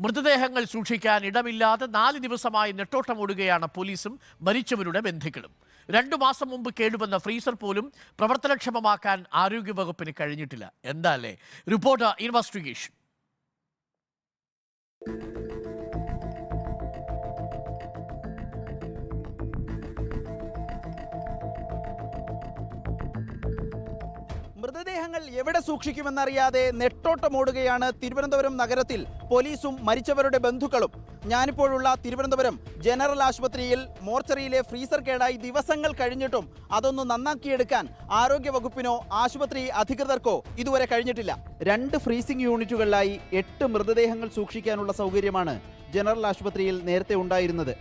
മൃതദേഹങ്ങൾ സൂക്ഷിക്കാൻ ഇടമില്ലാതെ നാല് ദിവസമായി നെട്ടോട്ടമോടുകയാണ് പോലീസും മരിച്ചവരുടെ ബന്ധുക്കളും. രണ്ടു മാസം മുമ്പ് കേടുവന്ന ഫ്രീസർ പോലും പ്രവർത്തനക്ഷമമാക്കാൻ ആരോഗ്യവകുപ്പിന് കഴിഞ്ഞിട്ടില്ല. എന്താ അല്ലേ? Reporter investigation. മൃതദേഹങ്ങൾ എവിടെ സൂക്ഷിക്കുമെന്നറിയാതെ നെട്ടോട്ടമോടുകയാണ് തിരുവനന്തപുരം നഗരത്തിൽ പോലീസും മരിച്ചവരുടെ ബന്ധുക്കളും. ഞാനിപ്പോഴുള്ള തിരുവനന്തപുരം ജനറൽ ആശുപത്രിയിൽ മോർച്ചറിയിലെ ഫ്രീസർ കേടായി ദിവസങ്ങൾ കഴിഞ്ഞിട്ടും അതൊന്ന് നന്നാക്കിയെടുക്കാൻ ആരോഗ്യ വകുപ്പിനോ ആശുപത്രി അധികൃതർക്കോ ഇതുവരെ കഴിഞ്ഞിട്ടില്ല. രണ്ട് ഫ്രീസിംഗ് യൂണിറ്റുകളിലായി എട്ട് മൃതദേഹങ്ങൾ സൂക്ഷിക്കാനുള്ള സൗകര്യമാണ് ജനറൽ ആശുപത്രിയിൽ നേരത്തെ ഉണ്ടായിരുന്നത്.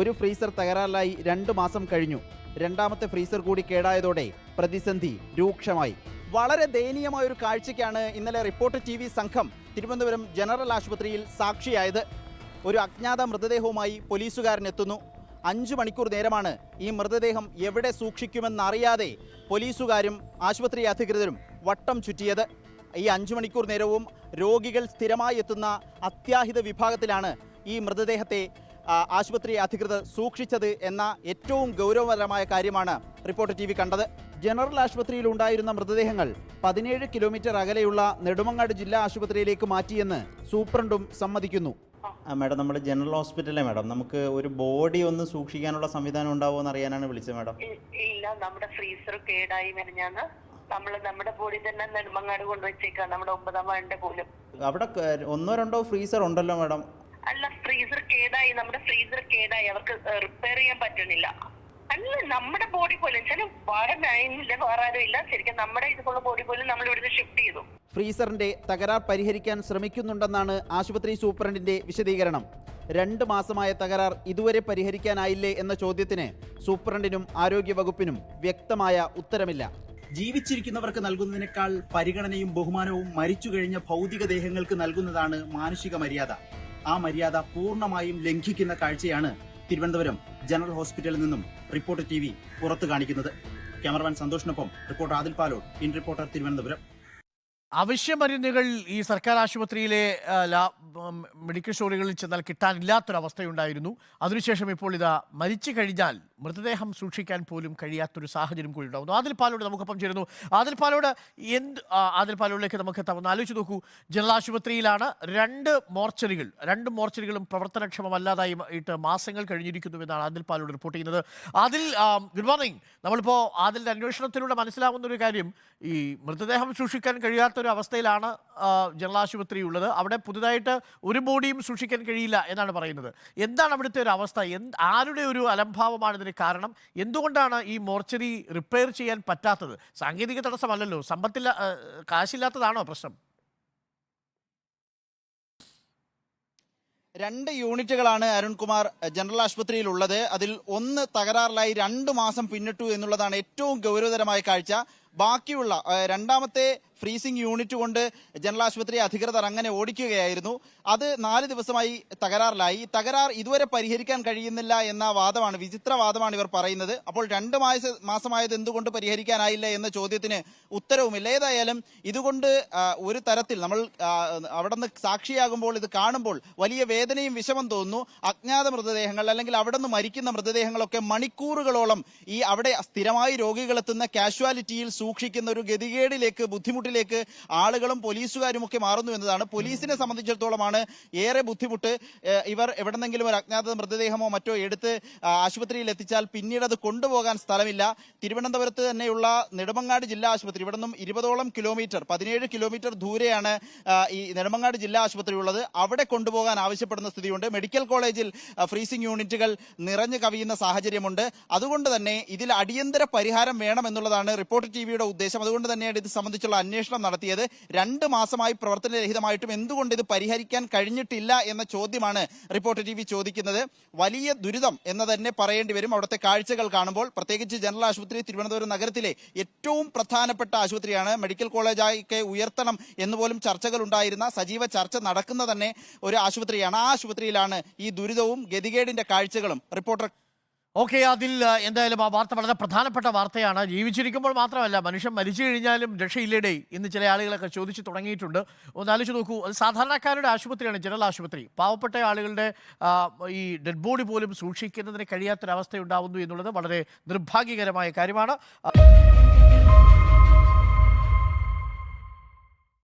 ഒരു ഫ്രീസർ തകരാറിലായി രണ്ട് മാസം കഴിഞ്ഞു. രണ്ടാമത്തെ ഫ്രീസർ കൂടി കേടായതോടെ പ്രതിസന്ധി രൂക്ഷമായി. വളരെ ദയനീയമായ ഒരു കാഴ്ചയ്ക്കാണ് ഇന്നലെ റിപ്പോർട്ട് ടി വി സംഘം തിരുവനന്തപുരം ജനറൽ ആശുപത്രിയിൽ സാക്ഷിയായത്. ഒരു അജ്ഞാത മൃതദേഹവുമായി പോലീസുകാരൻ എത്തുന്നു അഞ്ചു മണിക്കൂർ നേരമാണ് ഈ മൃതദേഹം എവിടെ സൂക്ഷിക്കുമെന്നറിയാതെ പോലീസുകാരും ആശുപത്രി അധികൃതരും വട്ടം ചുറ്റിയത്. ഈ അഞ്ചു മണിക്കൂർ നേരവും രോഗികൾ സ്ഥിരമായി എത്തുന്ന അത്യാഹിത വിഭാഗത്തിലാണ് ഈ മൃതദേഹത്തെ ആശുപത്രി അധികൃതർ സൂക്ഷിച്ചത് എന്ന ഏറ്റവും ഗൗരവപരമായ കാര്യമാണ് റിപ്പോർട്ട് ടി കണ്ടത്. ജനറൽ ആശുപത്രിയിൽ ഉണ്ടായിരുന്ന മൃതദേഹങ്ങൾ പതിനേഴ് കിലോമീറ്റർ അകലെയുള്ള നെടുമങ്ങാട് ജില്ലാ ആശുപത്രിയിലേക്ക് മാറ്റിയെന്ന് സൂപ്രണ്ടും സമ്മതിക്കുന്നു. മാഡം നമ്മൾ ജനറൽ ഹോസ്പിറ്റലേ മാഡം? നമുക്ക് ഒരു ബോഡി ഒന്ന് സൂക്ഷിക്കാനുള്ള സംവിധാനം ഉണ്ടാവുമോ എന്ന് അറിയാനാണ് വിളിച്ചത് മാഡം. ഇല്ല നമ്മുടെ ഫ്രീസർ കേടായി മെനഞ്ഞാന്ന് നമ്മൾ നമ്മുടെ ബോഡി തന്നെ നെടുമങ്ങാട് കൊണ്ടുവച്ചേക്കാം നമ്മുടെ ഒമ്പതാം വാർഡിന്റെ പോലും. അവിടെ ഒന്നോ രണ്ടോ ഫ്രീസർ ഉണ്ടല്ലോ മാഡം. അല്ല ഫ്രീസർ കേടായി നമ്മുടെ ഫ്രീസർ കേടായി അവർക്ക് റിപ്പയർ ചെയ്യാൻ പറ്റണില്ല. അല്ല നമ്മുടെ ബോഡി പോലും ചില വേറെ മൈനില്ല വേറെ ആരും ഇല്ല. ശരിക്കും നമ്മുടെ ഇതുള്ള ബോഡി പോലും നമ്മൾ ഇവിടുന്ന് ഷിഫ്റ്റ് ചെയ്തു. ഫ്രീസറിന്റെ തകരാർ പരിഹരിക്കാൻ ശ്രമിക്കുന്നുണ്ടെന്നാണ് ആശുപത്രി സൂപ്രണ്ടിന്റെ വിശദീകരണം. രണ്ട് മാസമായ തകരാർ ഇതുവരെ പരിഹരിക്കാനായില്ലേ എന്ന ചോദ്യത്തിന് സൂപ്രണ്ടിനും ആരോഗ്യവകുപ്പിനും വ്യക്തമായ ഉത്തരമില്ല. ജീവിച്ചിരിക്കുന്നവർക്ക് നൽകുന്നതിനേക്കാൾ പരിഗണനയും ബഹുമാനവും മരിച്ചു കഴിഞ്ഞ ഭൗതിക ദേഹങ്ങൾക്ക് നൽകുന്നതാണ് മാനുഷിക മര്യാദ. ആ മര്യാദ പൂർണമായും ലംഘിക്കുന്ന കാഴ്ചയാണ് തിരുവനന്തപുരം ജനറൽ ഹോസ്പിറ്റലിൽ നിന്നും റിപ്പോർട്ട് ടി വി പുറത്തു കാണിക്കുന്നത്. Cameraman സന്തോഷിനൊപ്പം reporter Adil Palode in reporter Thiruvananthapuram. അവശ്യ മരുന്നുകൾ ഈ സർക്കാർ ആശുപത്രിയിലെ മെഡിക്കൽ സ്റ്റോറുകളിൽ ചെന്നാൽ കിട്ടാനില്ലാത്തൊരവസ്ഥയുണ്ടായിരുന്നു. അതിനുശേഷം ഇപ്പോൾ ഇതാ മരിച്ചു കഴിഞ്ഞാൽ മൃതദേഹം സൂക്ഷിക്കാൻ പോലും കഴിയാത്തൊരു സാഹചര്യം കൂടി ഉണ്ടാകുന്നു ആദിൽ പാലോട് നമുക്കൊപ്പം ചേരുന്നു. ആദിൽ പാലോട് എന്ത് ആദിൽ പാലോടിലേക്ക് നമുക്ക് തമ്മിൽ ആലോചിച്ച് നോക്കൂ. ജനറൽ ആശുപത്രിയിലാണ് രണ്ട് മോർച്ചറികൾ രണ്ട് മോർച്ചറികളും പ്രവർത്തനക്ഷമമല്ലാതായി ഇട്ട് മാസങ്ങൾ കഴിഞ്ഞിരിക്കുന്നു എന്നാണ് ആദിൽ പാലോട് റിപ്പോർട്ട് ചെയ്യുന്നത്. Adil good morning. നമ്മളിപ്പോൾ ആദിലിന്റെ അന്വേഷണത്തിലൂടെ മനസ്സിലാവുന്ന ഒരു കാര്യം ഈ മൃതദേഹം സൂക്ഷിക്കാൻ കഴിയാത്ത ഒരു അവസ്ഥയിലാണ് ജനറൽ ആശുപത്രി ഉള്ളത് അവിടെ പുതുതായിട്ട് ഒരു ബോഡിയും സൂക്ഷിക്കാൻ കഴിയില്ല എന്നാണ് പറയുന്നത്. എന്താണ് അവിടുത്തെ ഒരു അവസ്ഥ? എന്ത് ആരുടെ ഒരു അലംഭാവമാണ് ഇതിന് കാരണം? എന്തുകൊണ്ടാണ് ഈ മോർച്ചറി റിപ്പയർ ചെയ്യാൻ പറ്റാത്തത്? സാങ്കേതിക തടസ്സമല്ലല്ലോ. സമ്പത്തില്ല കാശില്ലാത്തതാണോ പ്രശ്നം? രണ്ട് യൂണിറ്റുകളാണ് അരുൺകുമാർ ജനറൽ ആശുപത്രിയിൽ ഉള്ളത് അതിൽ ഒന്ന് തകരാറിലായി രണ്ട് മാസം പിന്നിട്ടു എന്നുള്ളതാണ് ഏറ്റവും ഗൗരവതരമായ കാഴ്ച. ബാക്കിയുള്ള രണ്ടാമത്തെ ഫ്രീസിംഗ് യൂണിറ്റ് കൊണ്ട് ജനറൽ ആശുപത്രി അധികൃതർ അങ്ങനെ ഓടിക്കുകയായിരുന്നു. അത് നാല് ദിവസമായി തകരാറിലായി. തകരാർ ഇതുവരെ പരിഹരിക്കാൻ കഴിയുന്നില്ല എന്ന വാദമാണ് വിചിത്ര വാദമാണ് ഇവർ പറയുന്നത്. അപ്പോൾ രണ്ട് മാസ മാസമായത് എന്തുകൊണ്ട് പരിഹരിക്കാനായില്ല എന്ന ചോദ്യത്തിന് ഉത്തരവുമില്ല. ഏതായാലും ഇതുകൊണ്ട് ഒരു തരത്തിൽ നമ്മൾ അവിടെ നിന്ന് സാക്ഷിയാകുമ്പോൾ ഇത് കാണുമ്പോൾ വലിയ വേദനയും വിഷമം തോന്നുന്നു. അജ്ഞാത മൃതദേഹങ്ങൾ അല്ലെങ്കിൽ അവിടെ നിന്ന് മരിക്കുന്ന മൃതദേഹങ്ങളൊക്കെ മണിക്കൂറുകളോളം ഈ അവിടെ സ്ഥിരമായി രോഗികളെത്തുന്ന കാഷ്വാലിറ്റിയിൽ സൂക്ഷിക്കുന്ന ഒരു ഗതികേടിലേക്ക് ബുദ്ധിമുട്ടിലേക്ക് ആളുകളും പോലീസുകാരും ഒക്കെ മാറുന്നു എന്നതാണ്. പോലീസിനെ സംബന്ധിച്ചിടത്തോളമാണ് ഏറെ ബുദ്ധിമുട്ട്. ഇവർ എവിടെന്നെങ്കിലും ഒരു അജ്ഞാത മൃതദേഹമോ മറ്റോ എടുത്ത് ആശുപത്രിയിൽ എത്തിച്ചാൽ പിന്നീട് അത് കൊണ്ടുപോകാൻ സ്ഥലമില്ല. തിരുവനന്തപുരത്ത് തന്നെയുള്ള നെടുമങ്ങാട് ജില്ലാ ആശുപത്രി ഇവിടെ നിന്നും ഇരുപതോളം കിലോമീറ്റർ പതിനേഴ് കിലോമീറ്റർ ദൂരെയാണ് ഈ നെടുമങ്ങാട് ജില്ലാ ആശുപത്രി ഉള്ളത്. അവിടെ കൊണ്ടുപോകാൻ ആവശ്യപ്പെടുന്ന സ്ഥിതിയുണ്ട്. മെഡിക്കൽ കോളേജിൽ ഫ്രീസിംഗ് യൂണിറ്റുകൾ നിറഞ്ഞു കവിയുന്ന സാഹചര്യമുണ്ട്. അതുകൊണ്ട് തന്നെ ഇതിൽ അടിയന്തര പരിഹാരം വേണമെന്നുള്ളതാണ് റിപ്പോർട്ട് ടി വിയുടെ ഉദ്ദേശം. അതുകൊണ്ട് തന്നെയാണ് ഇത് സംബന്ധിച്ചുള്ള അന്വേഷണം നടത്തിയത് രണ്ട് മാസമായി പ്രവർത്തനരഹിതമായിട്ടും എന്തുകൊണ്ട് ഇത് പരിഹരിക്കാൻ കഴിഞ്ഞിട്ടില്ല എന്ന ചോദ്യമാണ് റിപ്പോർട്ടർ ടി ചോദിക്കുന്നത്. വലിയ ദുരിതം എന്ന് തന്നെ പറയേണ്ടി വരും. അവിടുത്തെ കാഴ്ചകൾ കാണുമ്പോൾ പ്രത്യേകിച്ച് ജനറൽ ആശുപത്രി തിരുവനന്തപുരം നഗരത്തിലെ ഏറ്റവും പ്രധാനപ്പെട്ട ആശുപത്രിയാണ്. മെഡിക്കൽ കോളേജായിക്കെ ഉയർത്തണം എന്ന് പോലും ചർച്ചകൾ ഉണ്ടായിരുന്ന സജീവ ചർച്ച നടക്കുന്ന തന്നെ ഒരു ആശുപത്രിയാണ്. ആ ആശുപത്രിയിലാണ് ഈ ദുരിതവും ഗതികേടിന്റെ കാഴ്ചകളും. റിപ്പോർട്ടർ ഓക്കെ അതിൽ എന്തായാലും ആ വാർത്ത വളരെ പ്രധാനപ്പെട്ട വാർത്തയാണ്. ജീവിച്ചിരിക്കുമ്പോൾ മാത്രമല്ല മനുഷ്യൻ മരിച്ചു കഴിഞ്ഞാലും രക്ഷയില്ലേടേ ഇന്ന് ചില ആളുകളൊക്കെ ചോദിച്ചു തുടങ്ങിയിട്ടുണ്ട്. ഒന്ന് ആലോചിച്ച് നോക്കൂ അത് സാധാരണക്കാരുടെ ആശുപത്രിയാണ് ജനറൽ ആശുപത്രി. പാവപ്പെട്ട ആളുകളുടെ ഈ ഡെഡ് ബോഡി പോലും സൂക്ഷിക്കുന്നതിന് കഴിയാത്തൊരവസ്ഥ ഉണ്ടാവുന്നു എന്നുള്ളത് വളരെ നിർഭാഗ്യകരമായ കാര്യമാണ്.